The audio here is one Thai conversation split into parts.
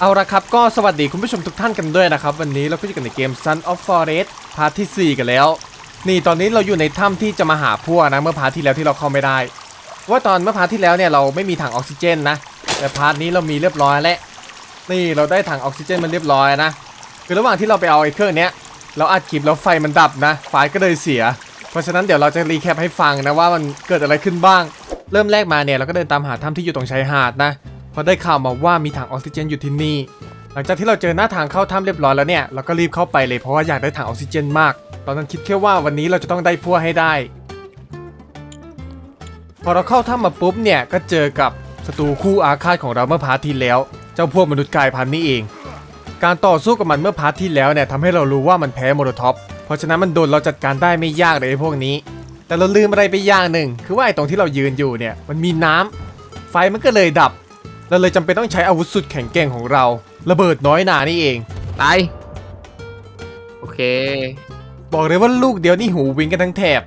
เอาละครับก็สวัสดีคุณผู้ชมทุกท่านกันด้วยนะครับ วันนี้เราก็อยู่กันในเกม Sun of Forest พาร์ทที่ 4 กันแล้ว นี่ตอนนี้เราอยู่ในถ้ำที่จะมาหาพวกนะ เมื่อพาร์ทที่แล้วที่เราเข้าไม่ได้ ว่าตอนเมื่อพาร์ทที่แล้วเนี่ยเราไม่มีถังออกซิเจนนะ แต่พาร์ทนี้เรามีเรียบร้อยแล้วนี่เราได้ถังออกซิเจนมันเรียบร้อยนะคือระหว่างที่เราไปเอาไอ้เครื่องเนี้ยเราอัดคลิปแล้วไฟมันดับนะไฟก็เลยเสีย เพราะฉะนั้นเดี๋ยวเราจะรีแคปให้ฟังนะว่ามันเกิดอะไรขึ้นบ้าง เริ่มแรกมาเนี่ยเราก็เดินตามหาถ้ำที่อยู่ตรงชายหาดนะ พอได้ข่าวมาว่ามีถังออกซิเจนอยู่ที่นี่ หลังจากที่เราเจอหน้าทางเข้าถ้ำเรียบร้อยแล้วเนี่ยเราก็รีบเข้าไปเลยเพราะว่าอยากได้ถังออกซิเจนมาก ตอนนั้นคิดแค่ว่าวันนี้เราจะต้องได้พั่วให้ได้ พอเราเข้าถ้ำมาปุ๊บเนี่ยก็เจอกับศัตรูคู่อาฆาตของเราเมื่อพาร์ทที่แล้ว เจ้าพวกมนุษย์กายพันธุ์นี่เอง การต่อสู้กับมันเมื่อพาร์ทที่แล้วเนี่ยทำให้เรารู้ว่ามันแพ้โมโนท็อปเพราะฉะนั้นมันโดนเราจัดการได้ไม่ยากเลยไอ้พวกนี้ แต่เราลืมอะไรไปอย่างหนึ่ง คือว่าไอ้ตรงที่เรายืนอยู่เนี่ยมันมีน้ำไฟมันก็เลยดับ เราเลยจำเป็นต้องใช้อาวุธสุดแข็งแกร่งของเรา ระเบิดน้อยหนานี่เอง ตาย โอเค บอกเลยว่าลูกเดียวนี่หูวิงกันทั้งแถบ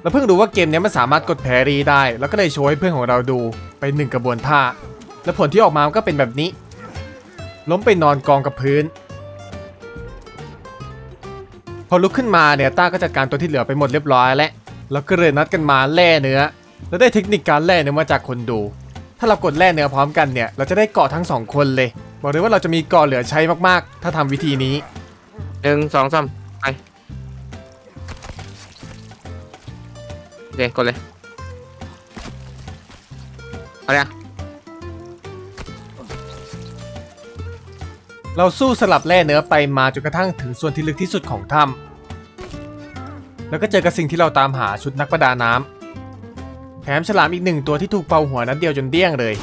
เราเพิ่งรู้ว่าเกมเนี้ยมันสามารถกดแพรีได้ แล้วก็เลยโชว์ให้เพื่อนของเราดูไปหนึ่งกระบวนท่า แล้วผลที่ออกมามันก็เป็นแบบนี้ ล้มไปนอนกองกับพื้น พอลุกขึ้นมาเนี่ยต้าก็จัดการตัวที่เหลือไปหมดเรียบร้อยแล้วแล้วก็เลยนัดกันมาแล่เนื้อ แล้วได้เทคนิคการแล่เนื้อมาจากคนดู ถ้าเรากดแล่เนื้อพร้อมกันเนี่ย เราจะได้เกาะทั้งสองคนเลย บอกเลยว่าเราจะมีเกาะเหลือใช้มากๆ ถ้าทำวิธีนี้ หนึ่งสองสามไปโอเคกดเลยเอาเลยอะเราสู้สลับแล่เนื้อไปมาจนกระทั่งถึงส่วนที่ลึกที่สุดของถ้ำแล้วก็เจอกับสิ่งที่เราตามหาชุดนักประดาน้ำแถมฉลามอีกหนึ่งตัวที่ถูกเป่าหัวนัดเดียวจนเดี้ยงเลย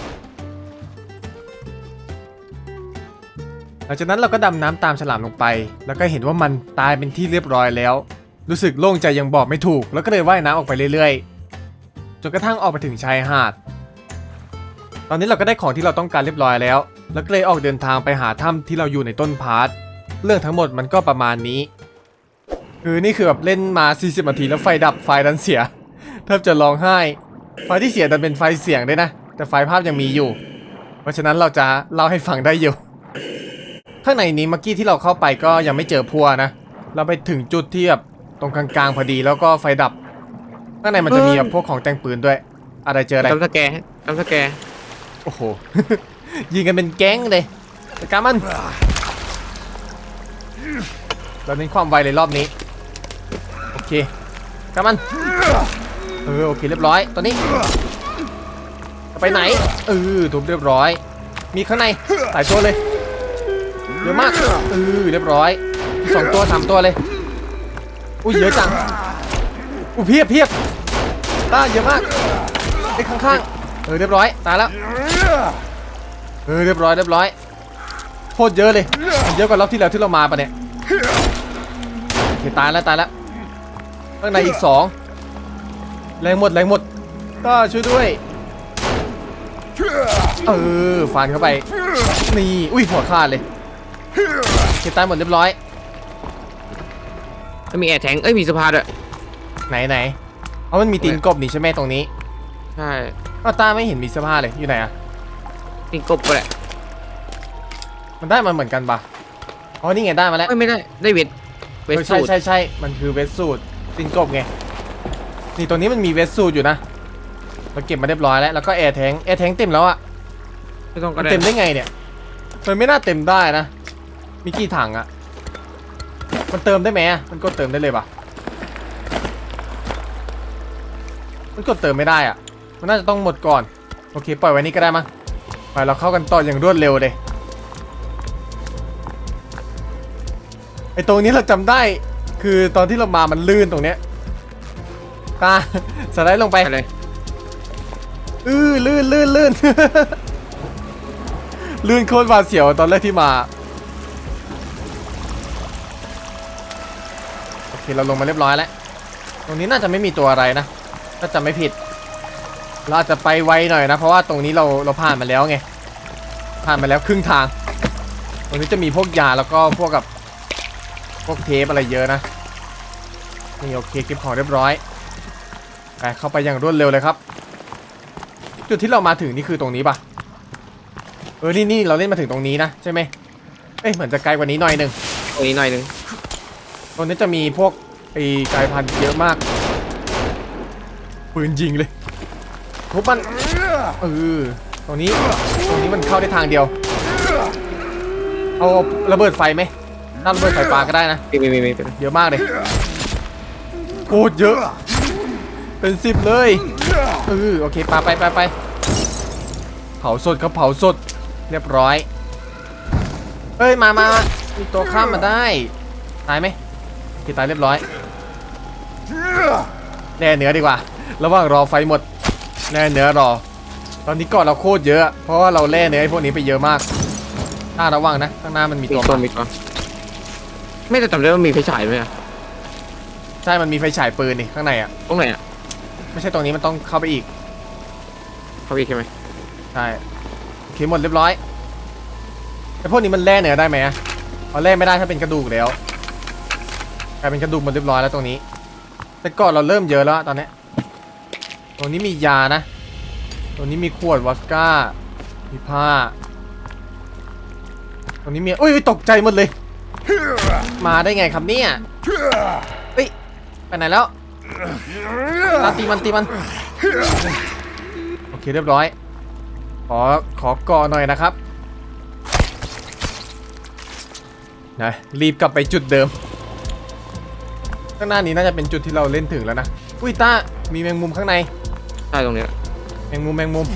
หลังจากนั้นเราก็ดำน้ำตามฉลามลงไป แล้วก็เห็นว่ามันตายเป็นที่เรียบร้อยแล้ว รู้สึกโล่งใจยังบอกไม่ถูก แล้วก็เลยว่ายน้ำออกไปเรื่อยๆ จนกระทั่งออกไปถึงชายหาด ตอนนี้เราก็ได้ของที่เราต้องการเรียบร้อยแล้ว แล้วก็เลยออกเดินทางไปหาถ้ำที่เราอยู่ในต้นพาร์ท เรื่องทั้งหมดมันก็ประมาณนี้ คือนี่คือแบบเล่นมา 40นาทีแล้วไฟดับไฟดันเสียแทบจะร้องไห้ ไฟที่เสียดันเป็นไฟเสียงด้วยนะ แต่ไฟภาพยังมีอยู่ เพราะฉะนั้นเราจะเล่าให้ฟังได้อยู่ ข้างในนี้เมื่อกี้ที่เราเข้าไปก็ยังไม่เจอพัวนะ เราไปถึงจุดที่แบบตรงกลางๆพอดีแล้วก็ไฟดับ ข้างในมันจะมีแบบพวกของแต่งปืนด้วย อะไรเจออะไรจำสแกร์จำสแกร์โอ้โห ยิงกันเป็นแก๊งเลยจัดการมัน เราเน้นความไวเลยรอบนี้ โอเคกามัน เออโอเคเรียบร้อย ตอนนี้จะไปไหนเออทุบเรียบร้อย มีข้างในหลายตัวเลยเยอะมากเออเรียบร้อยสองตัวสามตัวเลยอุ้ยเยอะจังอุ้ยเพียบเพียบตาเยอะมากไอ้ข้างๆเออเรียบร้อยตายแล้วเออเรียบร้อยเรียบร้อยโคตรเยอะเลยเยอะกว่ารอบที่แล้วที่เรามาปะเนี่ยโอเคตายแล้วตายแล้วข้างในอีกสอง แรงหมดแรงหมดก็ช่วยด้วย เออฟันเข้าไป นี่ อุ้ยหัวขาดเลยโอเคตายหมดเรียบร้อยก็มีแอร์แทงเอ้ยมีสะพานด้วยไหนไหนเอามันมีตีนกบนี่ใช่ไหมตรงนี้ใช่อ้าวตาไม่เห็นมีเสื้อผ้าเลยอยู่ไหนอะนี่กบไปแหละมันได้มาเหมือนกันปะอ๋อนี่ไงได้มาแล้วเอ้ยไม่ได้ได้เวทเวทเออสูใช่ตรใช่ใช่มันคือเวสสูตรตินกบไง นี่ตรงนี้มันมีเวสสูตรอยู่นะเราเก็บมาเรียบร้อยแล้วแล้วก็แอร์แทงแอร์แทงเต็มแล้วอะไม่ต้องก็มันได้เต็มได้ไงเนี่ยมันไม่น่าเต็มได้นะ มีกี่ถังอะมันเติมได้ไหมอะมันกดเติมได้เลยปะมันกดเติมไม่ได้อะมันน่าจะต้องหมดก่อน โอเค ปล่อยไว้นี่ก็ได้มั้งไปเราเข้ากันต่ออย่างรวดเร็วเลยไอตรงนี้เราจำได้ คือตอนที่เรามามันลื่นตรงเนี้ย ตาสไลด์ลงไปไปเลยอื้อลื่นลื่นลื่น ลื่นโคตรหวาดเสียวตอนแรกที่มา โอเค เราลงมาเรียบร้อยแล้ว ตรงนี้น่าจะไม่มีตัวอะไรนะถ้าจำไม่ผิด เราอาจจะไปไวหน่อยนะ เพราะว่าตรงนี้เราเราผ่านมาแล้วไง ผ่านมาแล้วครึ่งทาง ตรงนี้จะมีพวกยาแล้วก็พวกกับพวกเทปอะไรเยอะนะ นี่โอเคเก็บของเรียบร้อย ไปเข้าไปอย่างรวดเร็วเลยครับ จุดที่เรามาถึงนี่คือตรงนี้ปะเออนี่นี่เราเล่นมาถึงตรงนี้นะใช่ไหมเอ้ยเหมือนจะไกลกว่านี้หน่อยหนึ่งตรงนี้หน่อยหนึงตรงนี้จะมีพวกไอ้กลายพันธุ์เยอะมากปืนยิงเลยทุบมันเออตรงนี้ตรงนี้มันเข้าได้ทางเดียว เอาระเบิดไฟไหมถ้าระเบิดไฟปลาก็ได้นะมีมีมีมีเยอะมากเลยโคตรเยอะ เป็นสิบเลยเออโอเคปาไปไปไปเผาสดครับเผาสดเรียบร้อยเอ้ยมามามามีตัวข้ามมาได้ตายไหมโอเคตายเรียบร้อยแน่เนื้อดีกว่า ระหว่างรอไฟหมดแน่เนื้อรอ ตอนนี้ก่อนเราโคตรเยอะ เพราะว่าเราแล่เนื้อไอ้พวกนี้ไปเยอะมากถ้าระวังนะข้างหน้ามันมีมีตัวตัวมามีตัวไม่แต่จำได้ว่ามีไฟฉายไหมอะใช่มันมีไฟฉายปืนนี่ข้างในอะตรงไหนอะ ไม่ใช่ตรงนี้มันต้องเข้าไปอีก เขาอีกใช่ไหมใช่โอเคหมดเรียบร้อยแต่พวกนี้มันแล่เนื้อได้ไหมอะเอาแล่ไม่ได้ถ้าเป็นกระดูกแล้วกลายเป็นกระดูกหมดเรียบร้อยแล้วตรงนี้ แต่ก่อนเราเริ่มเยอะแล้วอะตอนเนี้ยตรงนี้มียานะ ตรงนี้มีขวดวอดก้า มีผ้า ตรงนี้มีอุ้ยอุ๊ยตกใจหมดเลย มาได้ไงครับเนี่ยเฮ้ยไปไหนแล้ว ตามตีมันตีมัน โอเคเรียบร้อย ขอขอก่อหน่อยนะครับนะรีบกลับไปจุดเดิม ข้างหน้านี้น่าจะเป็นจุดที่เราเล่นถึงแล้วนะอุ้ยต้ามีแมงมุมข้างใน ใช่ตรงเนี้ยแมงมุมแมงมุม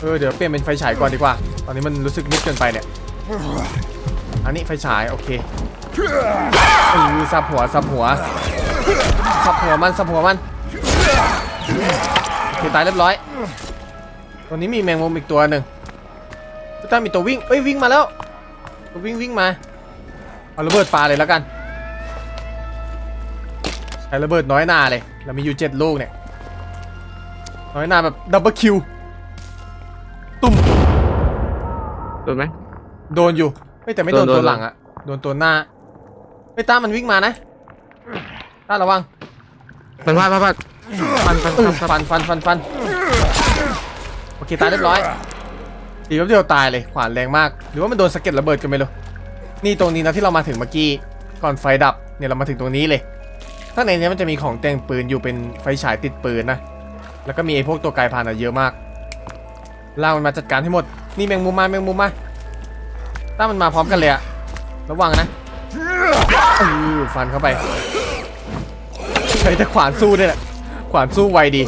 เออเดี๋ยวเปลี่ยนเป็นไฟฉายก่อนดีกว่า ตอนนี้มันรู้สึกมืดเกินไปเนี่ย อันนี้ไฟฉายโอเคเออสับหัวสับหัว สับหัวมันสับหัวมันโอเคตายเรียบร้อย ตัวนี้มีแมงมุมอีกตัวหนึ่งพี่ต้ามีตัววิ่งเอ้ยวิ่งมาแล้วตัววิ่งวิ่งมา เอาระเบิดปลาเลยแล้วกันใช้ระเบิดน้อยหนาเลย เรามีอยู่เจ็ดลูกเนี่ย น้อยหนาแบบดับเบิลคิว ตุ่ม โดนไหม โดนอยู่เฮ้ยแต่ไม่โดนโดน ตัวโดนหลังอะโดนตัวหน้าเฮ้ยต้ามันวิ่งมานะ ต้าระวังมันพลาดพลาดพลาดฟันฟันเออฟันฟันฟันฟันฟันโอเคตายเรียบร้อยดีแป๊บเดียวตายเลยขวานแรงมาก หรือว่ามันโดนสะเก็ดระเบิดกันไม่รู้นี่ตรงนี้นะที่เรามาถึงเมื่อกี้ก่อนไฟดับเนี่ยเรามาถึงตรงนี้เลยข้างในเนี้มันจะมีของแต่งปืนอยู่เป็นไฟฉายติดปืนนะแล้วก็มีไอ้พวกตัวกลายพันธุ์อะเยอะมากล่างมันมาจัดการให้หมดนี่แมงมุมมาแมงมุมมาถ้ามันมาพร้อมกันเลยอะระวังนะเออฟันเข้าไป ใช้แต่ขวานสู้ด้วยแหละขวานสู้ไวดี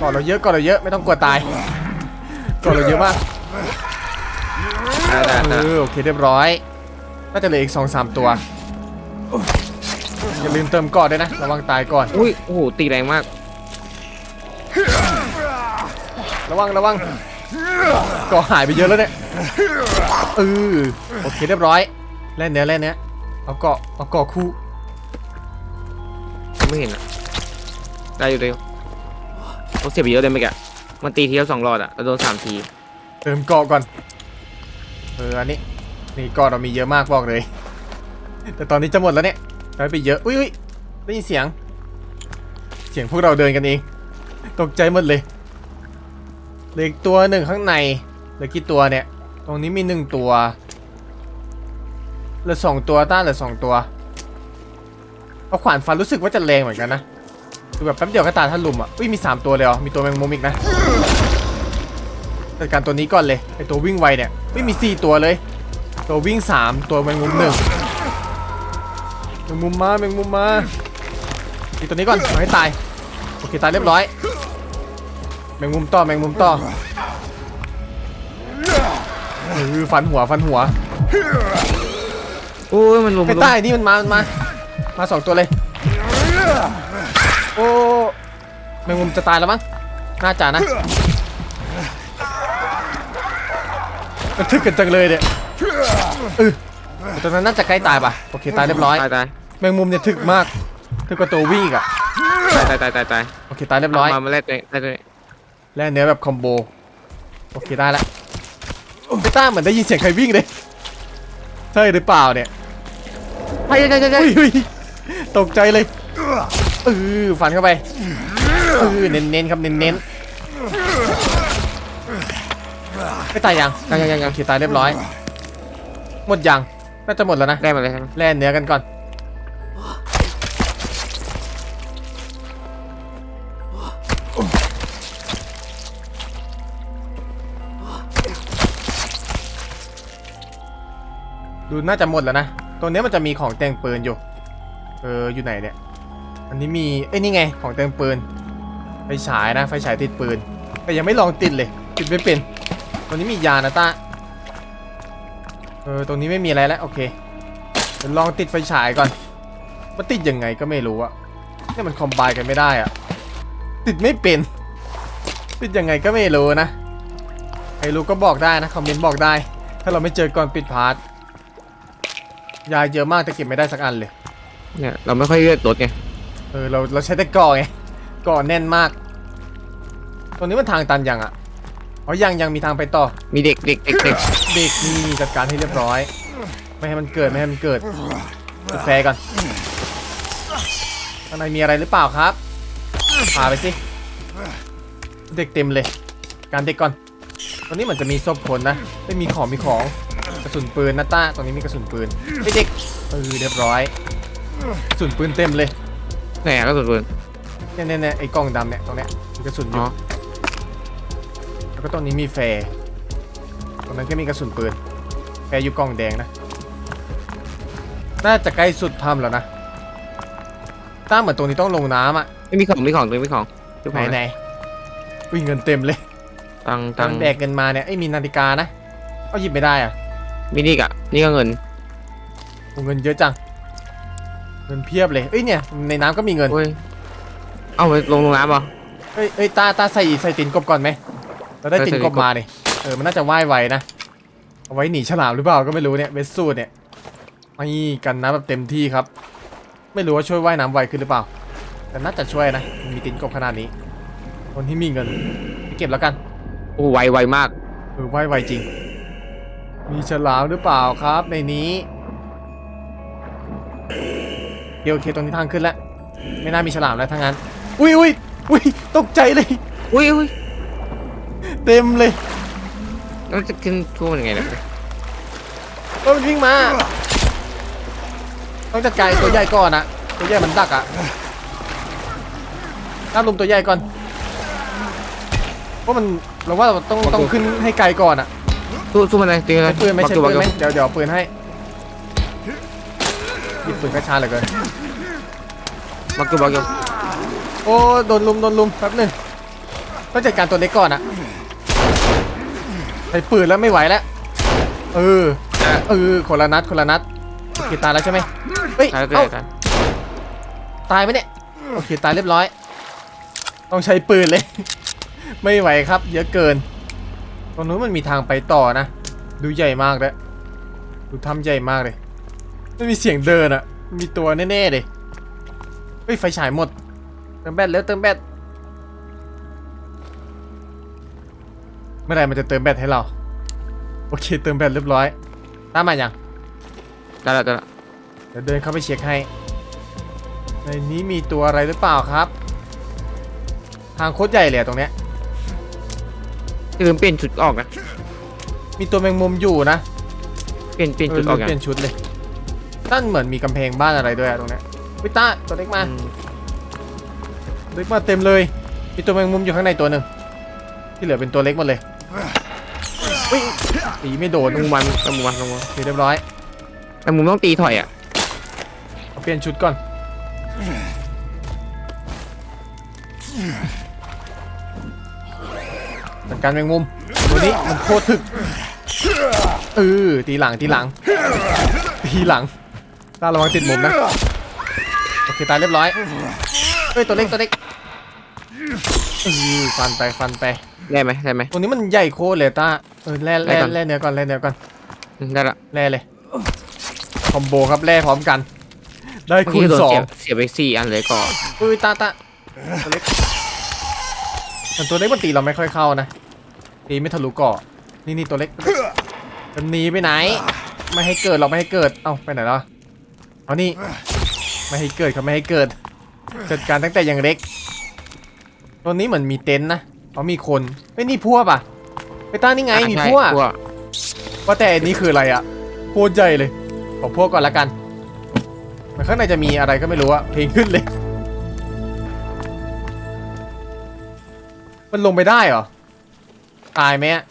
ก่อนเราเยอะก่อนเราเยอะไม่ต้องกลัวตายก่อนเราเยอะมากได้ได้เอได้อโอเคเรียบร้อยน่าจะเหลืออีกสองสามตัวอย่าลืมเติมก่อนด้วยนะระวังตายก่อนอุ้ยโอ้โหตีแรงมาก ระวังระวังก่อหายไปเยอะแล้วเนี่ยเออโอเคเรียบร้อยแล่นเนี้ยแล่นเนี้ยเอาเกาะเอาเกาะคู่ ไม่เห็นอะได้อยู่ได้ยู่โอ้เสียไปเยอะเลยเมื่อกี้มันตีทีละสองหลอดอะแล้วโดนสามที เติมเกาะก่อน เอออันนี้ นี่เกาะเรามีเยอะมากบอกเลย แต่ตอนนี้จะหมดแล้วเนี่ยใช้ไปเยอะ อุ้ยอุ้ยได้ยินเสียง เสียงพวกเราเดินกันเอง ตกใจหมดเลยเหลืออีกตัวหนึ่งข้างในเหลือกี่ตัวเนี่ย ตรงนี้มีหนึ่งตัวเหลือสองตัวต้าเหลือสองตัว เอาขวานฟันรู้สึกว่าจะแรงเหมือนกันนะคือแบบแป๊บเดียวก็ตายท่านลุมอะอุ้ยมีสามตัวเลยเหรอมีตัวแมงมุมอีกนะจัดการตัวนี้ก่อนเลยไอตัววิ่งไวเนี่ยอุ้ยมีสี่ตัวเลย ตัววิ่งสามตัวแมงมุมหนึ่งแมงมุมมาแมงมุมมาอีตัวนี้ก่อนเอาให้ตายโอเคตายเรียบร้อย แมงมุมต่อแมงมุมต่อเออฟันหัวฟันหัวโอ้ยมันลงไอ้มันลงใต้นี่มันมามันมา มาสองตัวเลย โอ้แมงมุมจะตายแล้วมั้งน่าจะนะมันทึกกันจังเลยเนี่ยเออแต่ตัวนั้นน่าจะใกล้ตายป่ะโอเคตายเรียบร้อยตายตายแมงมุมเนี่ยถึกมากถึกกว่าตัววิ่งอีกอะตายตายตายตายตายโอเคตายเรียบร้อยมามาแลกเลยได้เลยและเนื้อแบบคอมโบโอเคได้ละไอ้ต้าเหมือนได้ยินเสียงใครวิ่งเลยใช่หรือเปล่าเนี่ยใช่ใช่ใช่ใช่อุ้ยอุ้ย ตกใจเลยเออฟันเข้าไปเออเน้นๆครับเน้นๆไม่ตายยังยังยังยังยัโองเคตายเรียบร้อย หมดยังน่าจะหมดแล้วนะได้มาเลยใช่ไหมแล่เนื้อกันก่อนดูน่าจะหมดแล้วนะ ตรงเนี้ยมันจะมีของแต่งปืนอยู่ เอออยู่ไหนเนี่ย อันนี้มีเอ้ยนี่ไงของแต่งปืน ไฟฉายนะไฟฉายติดปืน แต่ยังไม่ลองติดเลย ติดไม่เป็นตรงนี้มียานะตาเออตรงนี้ไม่มีอะไรแล้วโอเคเดี๋ยวลองติดไฟฉายก่อนมันติดยังไงก็ไม่รู้อะเนี่ยมันคอมไบกันไม่ได้อะติดไม่เป็นติดยังไงก็ไม่รู้นะใครรู้ก็บอกได้นะคอมเมนต์บอกได้ ถ้าเราไม่เจอก่อนปิดพาร์ทยาเยอะมากแต่เก็บไม่ได้สักอันเลย เนี่ยเราไม่ค่อยเลือกรถไงเออเราเราใช้แต่ก่อไงก่อแน่นมากตรงนี้มันทางตันยังอะอ๋อยังยังมีทางไปต่อมีเด็กเด็กเด็กเด็กเด็กนี่จัดการให้เรียบร้อย ไม่ให้มันเกิดไม่ให้มันเกิดกาแฟก่อนข้างในมีอะไรหรือเปล่าครับพาไปสิเด็กเต็มเลย การเด็กก่อนตรงนี้เหมือนจะมีศพคนนะไม่มีของมีของกระสุนปืนนะต้าตรงนี้มีกระสุนปืนไอเด็กเออเรียบร้อยกระ สุนปืนเต็มเลยไหนอะก็สุดปืน เนี่ยเนี่ยเนี่ยไอ้กล่องดำเนี่ยตรงเนี้ยมีกระสุนออ๋ยู่อ แล้วก็ตรงนี้มีแฟร์ตรงนั้นก็มีกระสุนปืนแฟร์อยู่กล่องแดงนะน่าจะใกล้สุดถ้ำแล้วนะตั้งเหมือนตรงนี้ต้องลงน้ำอะไม่มีของมีของตรงนี้มีของทุกไหคนนไหนวิ่งเงินเต็มเลยตังตัตั้งงแดกเงินมาเนี่ยไอ้ยมีนาฬิกานะเอาหยิบไม่ได้อะมีนี่กะนี่ก็เงินโอ้เงินเยอะจัง เงินเพียบเลยเอ้ยเนี่ยในน้ำก็มีเงินโอ้ย เอาไปลงลงน้ำป่ะเอ้ยเอ้ยตาตาใส่ใส่ตีนกบก่อนไหมเราได้ใส่ตีนตีนกกบ บมาเนี่ยเออมันน่าจะว่ายไวนะเอาไว้หนีฉลามหรือเปล่าก็ไม่รู้เนี่ยเวสสูดเนี่ยไม่กันน้ำแบบเต็มที่ครับ ไม่รู้ว่าช่วยว่ายน้ำไวขึ้นหรือเปล่า แต่น่าจะช่วยนะมันมีตีนกบขนาดนี้ คนที่มีเงินไปเก็บแล้วกันโอ้ไวไวมาก เออว่ายไวจริง มีฉลามหรือเปล่าครับ ในนี้โอ เคโอเคตรงนี้ทางขึ้นแล้ว ไม่น่ามีฉลามแล้วทั้งนั้น อุ้ยอุ้ยอุ้ยตกใจเลย อุ้ยอุ้ยเต็มเลยแล้วจะขึ้นทั่วมันยังไงเนี่ยเออมันวิ่งมา ต้องจัดการไอ้ตัวใหญ่ก่อนอะตัวใหญ่มันดักอะน้าลุมตัวใหญ่ก่อนเพราะมันเราว่าเราต้องต้องขึ้นให้ไกลก่อนอะสู้สู้มันเลยตีเลใช้ยปืนไหม่ใช่บักปืนไหมอยู่เดี๋ยวเดี๋ยวเอาปืนให้ห ยิบปืนกระชาเหลือเกินบักอยู่บักอยู่โอ้โดนลุมโดนลุมแป๊บหนึงต้องจัดการตัวเล็กก่อนอะใช้ปืนแล้วไม่ไหวแล้วเออเออคนละนัดคนละนัดโอเคตายแล้วใช่ไหมเฮ้ยตายแล้วเอ้าตายตายไหมเนี่ยโอเคตายเรียบร้อย ต้องใช้ปืนเลย ไม่ไหวครับ เยอะเกิน ตรงนู้นมันมีทางไปต่อนะ ดูใหญ่มากเลยดูถ้ำใหญ่มากเลย ไม่มีเสียงเดินอะมีตัวแน่ๆเลยเฮ้ยไฟฉายหมด เติมแบตแล้วเติมแบตเมื่อไหร่มันจะเติมแบตให้เรา โอเคเติมแบตเรียบร้อยตามมายังได้แล้วได้แล้วเดี๋ยวเดินเข้าไปเช็คให้ ในนี้มีตัวอะไรหรือเปล่าครับ ทางโคตรใหญ่เลยอะตรงเนี้ยอย่าลืมเปลี่ยนชุดออกนะ มีตัวแมงมุมอยู่นะ เปลี่ยนเปลี่ยนเอชุอดออกลืมยังเปลี่ยนชุดเลย ตั้นเหมือนมีกำแพงบ้านอะไรด้วยอะตรงเนี้ยวิต้าตัวเล็กมาอืมเล็กมาเต็มเลย มีตัวแมงมุมอยู่ข้างในตัวหนึ่งที่เหลือเป็นตัวเล็กหมดเลยวิ่งตีไม่โดนลงมันลงมันลงมันโอเคเรียบร้อยแต่มุมต้องตีถอยอะเอาเปลี่ยนชุดก่อนจัดการแมงมุมตัวนี้มันโคตรถึกเออตีหลังตีหลังตีหลัง ตาระวังติดมุมนะ โอเคตายเรียบร้อย เฮ้ย ตัวเล็กตัวเล็กเออฟันไปฟันไป ได้ไหมได้ไหม ตัวนี้มันใหญ่โคตรเลยตาเออแล่ได้แล่ก่อนแล่เนื้อก่อนแล่เนื้อก่อนอืมได้ละแล่เลย คอมโบครับแล่พร้อมกัน ได้เมื่อคูกี้ณโดนสอเสีง ยบเสียบไปสี่อันเลยก่อนอุ้ยตาตาตัวเล็กแต่ตัวเล็กมันตีเราไม่ค่อยเข้านะตีไม่ทะลุเกาะนี่นี่ตัวเล็กจะหนีไปไหน ไม่ให้เกิดเราไม่ให้เกิดเอ้าไปไหนแล้ว เอานี่ไม่ให้เกิดครับไม่ให้เกิด จัดการตั้งแต่ยังเล็กตัวนี้เหมือนมีเต็นท์นะเขามีคนเฮ้ยนี่พวกอะไปต้านี่ไงมีใช่พวกพวกว่าแต่อันนี้คืออะไรอะโคตรใหญ่เลยขอพวกก่อนละกันมันข้างในจะมีอะไรก็ไม่รู้อะเพลงขึ้นเลย มันลงไปได้เหรอ ตายไหมอะ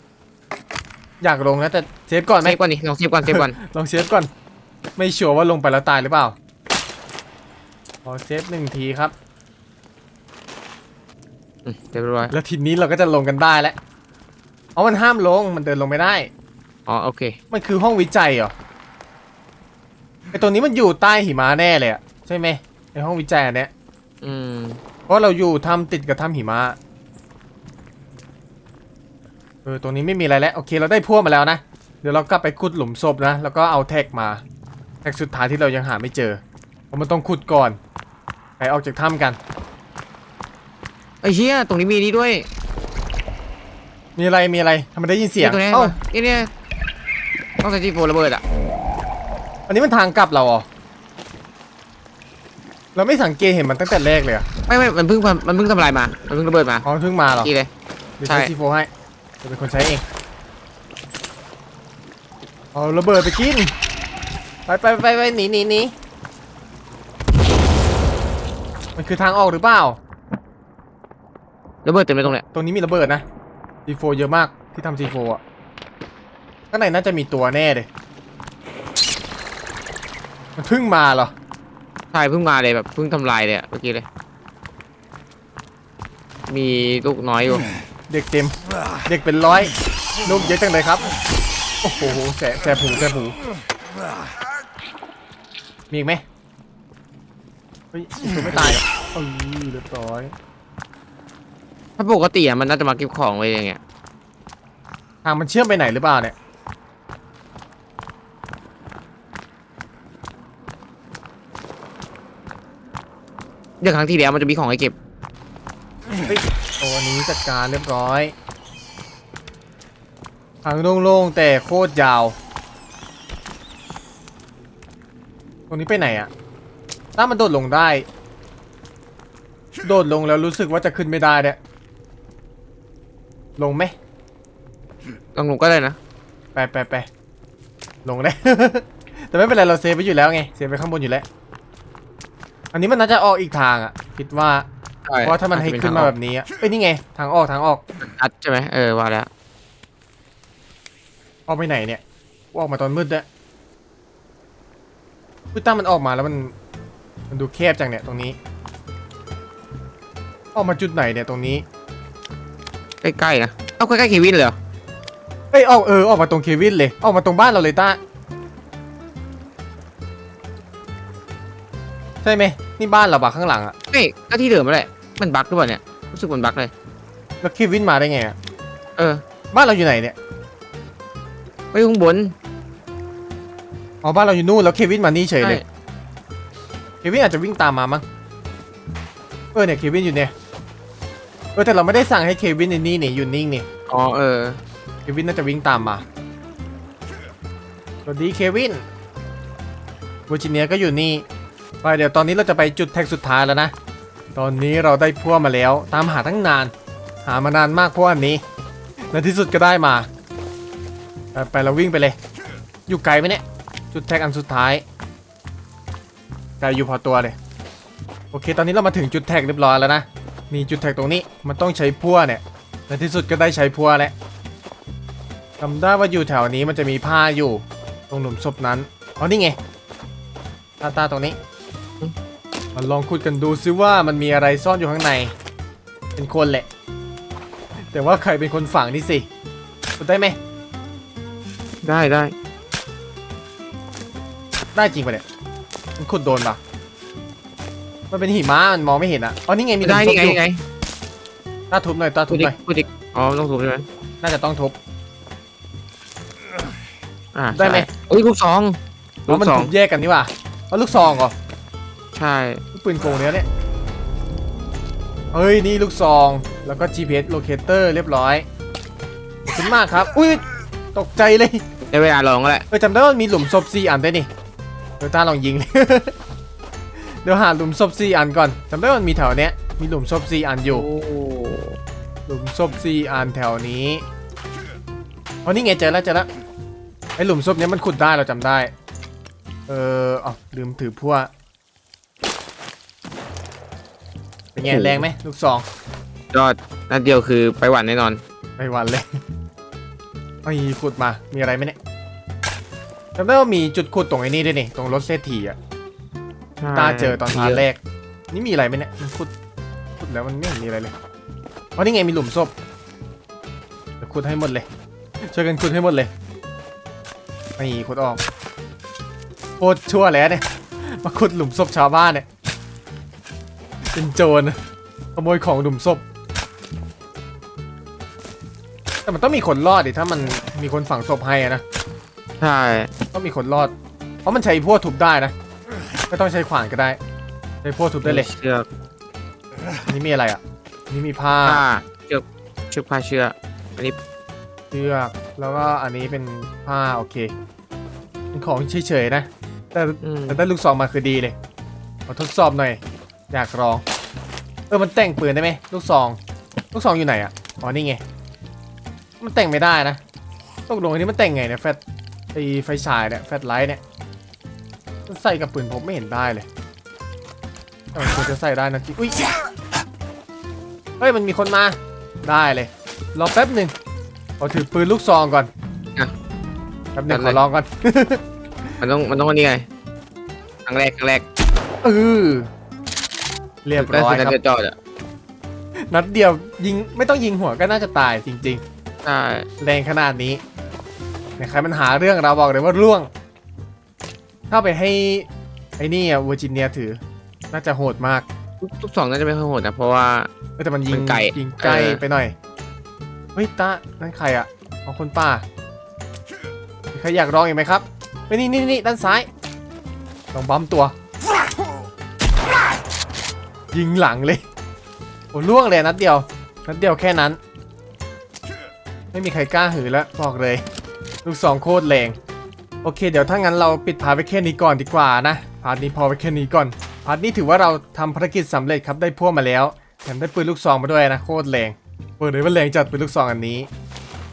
อยากลงนะแต่เซฟก่อนไหเซมฟก่อนดิลองเซฟก่อนเซฟก่อนลองเซฟก่อน ไม่ชัวร์ว่าลงไปแล้วตายหรือเปล่า ขอเซฟหนึ่งทีครับ อืมเรียบร้อยแล้วทีนี้เราก็จะลงกันได้แล้วเอามันห้ามลงมันเดินลงไม่ได้ อ๋อโอเค มันคือห้องวิจัยเหรอไอตัวนี้มันอยู่ใต้หิมะแน่เลยอะใช่ไหมไอห้องวิจัยอันเนี้ยอืมเพราะเราอยู่ทำติดกับถ้ำหิมะเออตรงนี้ไม่มีอะไรแล้วโอเคเราได้พวกมาแล้วนะ เดี๋ยวเรากลับไปขุดหลุมศพนะ แล้วก็เอาแท็กมาแท็กสุดท้ายที่เรายังหาไม่เจอเพราะมันต้องขุดก่อน ไปออกจากถ้ำกัน ไอ้เชี่ยตรงนี้มีนี่ด้วยมีอะไรมีอะไรทำไมได้ยินเสียงนี่ตรงนี้เอ้านี่เนี่ยต้องใช้จีโฟระเบิดอะอันนี้มันทางกลับเราเหรอเราไม่สังเกตเห็นมันตั้งแต่แรกเลยอะไม่ไม่มันเพิ่งมันเพิ่งทำลายมา มันเพิ่งระเบิดมาอ๋อมันเพิ่งมาเหรอกี่เลยเดี๋ยวใช่ใช้ซีโฟให้จะเป็นคนใช้เองเอาระเบิดไปกิน ไปไปไปไปหนีหนีหนีมันคือทางออกหรือเปล่า ระเบิดเต็มเลยตรงเนี้ยตรงนี้มีระเบิดนะซีโฟเยอะมากที่ทำซีโฟอะข้างในน่าจะมีตัวแน่เลยมันเพิ่งมาเหรอ ใช่เพิ่งมาเลยแบบเพิ่งทำลายเลยอะเมื่อกี้เลย มีลูกน้อยอยู่ เด็กเต็ม เด็กเป็นร้อยลูกเยอะจังเลยครับ โอ้โหแสบแสบหูแสบหู มีอีกไหมเฮ้ยอีกตัวไม่ตายเหรอเออเรียบร้อยถ้าปกติอะมันน่าจะมาเก็บของไว้อย่างเงี้ยทางมันเชื่อมไปไหนหรือเปล่าเนี่ยเดี๋ยวครั้งที่แล้วมันจะมีของให้เก็บเฮ้ยตัวนี้จัดการเรียบร้อย ทางโล่งๆแต่โคตรยาว รงนี้ไปไหนอะถ้ามันโดดลงได้ โดดลงแล้วรู้สึกว่าจะขึ้นไม่ได้เนี่ยลงไหมลองลงก็ได้นะ ไปไปไปลงเลยแต่ไม่เป็นไรเราเซฟไว้อยู่แล้วไงเซฟไว้ข้างบนอยู่แล้ว อันนี้มันน่าจะออกอีกทางอะคิดว่าใช่เพราะถ้ามันให้ขึ้นมาแบบนี้อะเอ้ยนี่ไงทางออกทางออกอัดใช่ไหมเออว่าแล้วออกไปไหนเนี่ยออกมาตอนมืดด้วย พุตั้งมันออกมาแล้วมัน มันดูแคบจังเนี่ยตรงนี้ ออกมาจุดไหนเนี่ยตรงนี้ใกล้ๆนะ เอ้าใกล้ๆเควินเลยเหรอเอ้ยออกเออออกมาตรงเควินเลย ออกมาตรงบ้านเราเลยต้าใช่ไหมนี่บ้านเราปะข้างหลังอะเฮ้ยก็ที่เดิมนั่นแหละ มันบั๊กหรือเปล่าเนี่ย รู้สึกมันบั๊กเลย แล้วเควินมาได้ไงอะเออ บ้านเราอยู่ไหนเนี่ย ไปข้างบน อ๋อบ้านเราอยู่นู่นแล้วเควินมานี่เฉยเลยใช่เควินอาจจะวิ่งตามมามั้งเออเนี่ยเควินอยู่เนี่ยเออแต่เราไม่ได้สั่งให้เควินในนี่นี่อยู่นิ่งนี่อ๋อเออเควินน่าจะวิ่งตามมาสวัสดีเควินเวอร์จิเนียก็อยู่นี่ไปเดี๋ยวตอนนี้เราจะไปจุดแท็กสุดท้ายแล้วนะ ตอนนี้เราได้พวกมาแล้ว ตามหาตั้งนาน หามานานมากพวกอันนี้ในที่สุดก็ได้มา ไปไปเราวิ่งไปเลย อยู่ไกลไหมเนี่ย จุดแท็กอันสุดท้ายไกลอยู่พอตัวเลย โอเค ตอนนี้เรามาถึงจุดแท็กเรียบร้อยแล้วนะ มีจุดแท็กตรงนี้ มันต้องใช้พั่วเนี่ยในที่สุดก็ได้ใช้พั่วแล้วจำได้ว่าอยู่แถวนี้มันจะมีผ้าอยู่ ตรงหลุมศพนั้นเอานี่ไงตาตาตรงนี้มาลองขุดกันดูซิว่ามันมีอะไรซ่อนอยู่ข้างใน เป็นคนแหละ แต่ว่าใครเป็นคนฝังนี่สิขุดได้ไหม ได้ได้ ได้จริงปะเนี่ยมันขุดโดนปะมันเป็นหิมะมันมองไม่เห็นอะอ๋อนี่ไงมีหลุได้มศนี่พไงอยู่นี่ไงตาทุบหน่อยตาพูทุดบดิหน่อยพูดดิอ๋อต้องถูกใช่ไหมน่าจะต้องทุบ อ่าได้ไหมใช่เอ้ยลูกซองเพราะมันลูกซองทุบแยกกันนี่หว่าเอาลูกซองเหรอใช่ลูกปืนโกงเนี้ยเนี่ยเฮ้ยนี่ลูกซองแล้วก็ GPS locator เรียบร้อยขอบคุณมากครับอุ้ยตกใจเลย ได้เวลาลองแล้วแหละเออจำได้ว่ามีหลุมศพสี่อันด้วยนี่ เดี๋ยวต้าลองยิง เดี๋ยวหาหลุมศพสี่อันก่อนจำได้ว่ามันมีแถวเนี้ยมีหลุมศพสี่อันอยู่โอ้หลุมศพสี่อันแถวนี้อ๋อนี่ไงเจอแล้วเจอแล้วไอหลุมศพเนี้ยมันขุดได้เราจำได้ เอออ๋อลืมถือพั่วเป็นไงแรงไหมลูกซองยอดนัดเดียวคือไปหวานแน่นอน ไม่หวันเลยไอ้ยขุดมา มีอะไรไหมเนี่ย จำได้ว่ามีจุดขุดตรงไอ้นี่ด้วยนี่ตรงรถเศรษฐีอะตาเจอตอนพาร์ทแรก นี่มีอะไรไหมเนี่ยมันขุดขุดแล้วมันไม่เห็นมีอะไรเลยอ๋อนี่ไงมีหลุมศพเดี๋ยวขุดให้หมดเลย ช่วยกันขุดให้หมดเลยไอ้ขุดออกโคตรชั่วแล้วเนี่ย มาขุดหลุมศพชาวบ้านเนี่ย เป็นโจรนะขโมยของหลุมศพ แต่มันต้องมีคนรอดดิถ้ามันมีคนฝังศพให้อะนะ ใช่ ต้องมีคนรอด เพราะมันใช้พวกทุบได้นะ ไม่ต้องใช้ขวานก็ได้ ใช้พวกทุบได้เลยเชือกอันนี่มีอะไรอะอันนี่มีผ้าผ้าเชือกเชือกผ้าเชือกอันนี้เชือก แล้วก็อันนี้เป็นผ้าโอเคเป็นของเฉยๆนะ แต่อืมแต่ได้ลูกซองมาคือดีเลยมาทดสอบหน่อย อยากลอง เออมันแต่งปืนได้ไหมลูกซอง ลูกซองอยู่ไหนอะ อ๋อนี่ไง มันแต่งไม่ได้นะตกลงอันนี้มันแต่งไงเนี่ยแฟลช ไอไฟฉายเนี่ยแฟลชไลท์เนี่ยมันใส่กับปืนผมไม่เห็นได้เลยแต่มันควรจะใส่ได้นะจิอุ้ยเฮ้ยมันมีคนมาได้เลยรอแป๊บหนึ่งขอถือปืนลูกซองก่อนอะแป๊บหนึ่งจัดขเลยอลองก่อน มันต้องมันต้องวันนี้ไงครั้งแรกครั้งแรกเออเรียบร้อยได้ครับสุดจอดอะนัดเดียวยิงไม่ต้องยิงหัวก็น่าจะตายจริงใช่ๆ แรงขนาดนี้ เนี่ยใครมันหาเรื่องเราบอกเลยว่าร่วง ถ้าไปให้ไอ้นี่อะเวอร์จิเนียถือ น่าจะโหดมากทุกทุกสองน่าจะไม่ค่อยโหดนะเพราะว่า เออแต่มันยิมังนไกลยิงใกล้เออ ไปหน่อยเฮ้ยตานั่นใครอะของคนป่ามีใครอยากลองอีกไหมครับไปนี่นี่นี่ด้านซ้ายลองบัมตัว ยิงหลังเลยโอ้ล่วงเลยนัดเดียวนัดเดียวแค่นั้น ไม่มีใครกล้าหือแล้วบอกเลย ลูกสองโคตรแรงโอเค เดี๋ยวถ้างั้นเราปิดพาร์ทไว้แค่นี้ก่อนดีกว่านะพาร์ทนี้พอไว้แค่นี้ก่อนพาร์ทนี้ถือว่าเราทำภารกิจสำเร็จครับได้พวกมาแล้วแถมได้ปืนลูกซองมาด้วยนะโคตรแรงเปิดเลยว่าแรงจัดปืนลูกซองอันนี้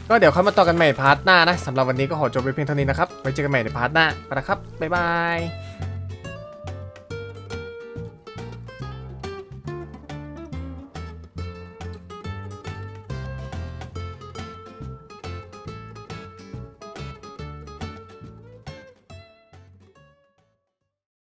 ก็เดี๋ยวค่อยมาต่อกันใหม่พาร์ทหน้านะสำหรับวันนี้ก็ขอจบไปเพียงเท่านี้นะครับไว้เจอกันใหม่ในพาร์ทหน้าไปนะครับบ๊ายบาย